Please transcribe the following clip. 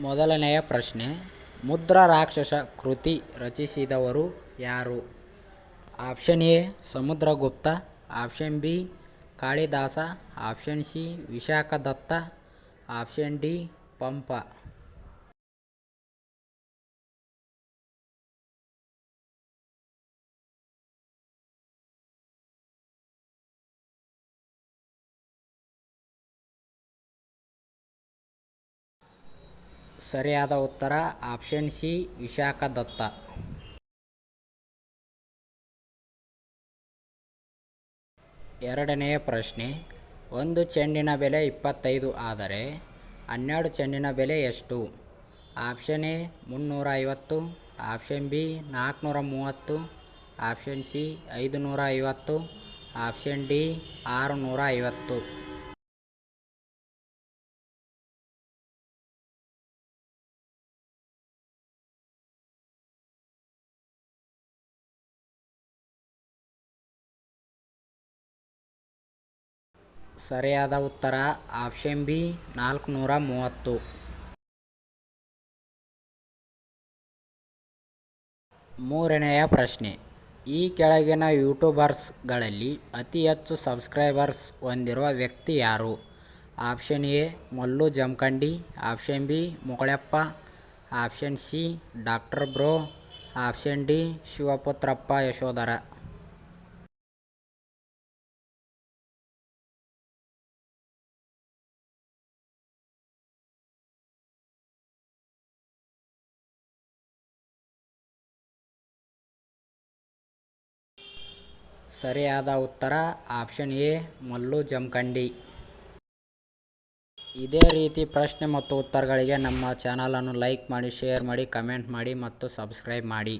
ಮೊದಲನೆಯ ಪ್ರಶ್ನೆ, ಮುದ್ರ ರಾಕ್ಷಸ ಕೃತಿ ರಚಿಸಿದವರು ಯಾರು? Option A, Samudragupta, option B, Kalidasa, option C, Vishakhadatta, option D, Pampa. ಸರಿಯಾದ ಉತ್ತರ ಆಪ್ಷನ್ ಸಿ, ವಿಶಾಖದತ್ತ. ಎರಡನೆಯ ಪ್ರಶ್ನೆ, ಒಂದು ಚೆಂಡಿನ ಬೆಲೆ ಇಪ್ಪತ್ತೈದು ಆದರೆ ಹನ್ನೆರಡು ಚೆಂಡಿನ ಬೆಲೆ ಎಷ್ಟು? ಆಪ್ಷನ್ ಎ ಮುನ್ನೂರ ಐವತ್ತು ಆಪ್ಷನ್ ಬಿ ನಾಲ್ಕುನೂರ ಮೂವತ್ತು ಆಪ್ಷನ್ ಸಿ ಐದು ನೂರ ಐವತ್ತು ಆಪ್ಷನ್ ಡಿ ಆರು ನೂರ ಐವತ್ತು ಸರಿಯಾದ ಉತ್ತರ ಆಪ್ಷನ್ ಬಿ ನಾಲ್ಕುನೂರ ಮೂವತ್ತು ಮೂರನೆಯ ಪ್ರಶ್ನೆ, ಈ ಕೆಳಗಿನ ಯೂಟ್ಯೂಬರ್ಸ್ಗಳಲ್ಲಿ ಅತಿ ಹೆಚ್ಚು ಸಬ್ಸ್ಕ್ರೈಬರ್ಸ್ ಹೊಂದಿರುವ ವ್ಯಕ್ತಿ ಯಾರು? Option A Mallu Jamakhandi option B Mugalappa option C doctor bro option D Shivaputrappa Yashodhara. ಸರಿಯಾದ ಉತ್ತರ ಆಪ್ಷನ್ ಎ, ಮಲ್ಲು ಜಮಖಂಡಿ. ಇದೇ ರೀತಿ ಪ್ರಶ್ನೆ ಮತ್ತು ಉತ್ತರಗಳಿಗೆ ನಮ್ಮ ಚಾನಲನ್ನು ಲೈಕ್ ಮಾಡಿ, ಶೇರ್ ಮಾಡಿ, ಕಮೆಂಟ್ ಮಾಡಿ ಮತ್ತು ಸಬ್ಸ್ಕ್ರೈಬ್ ಮಾಡಿ.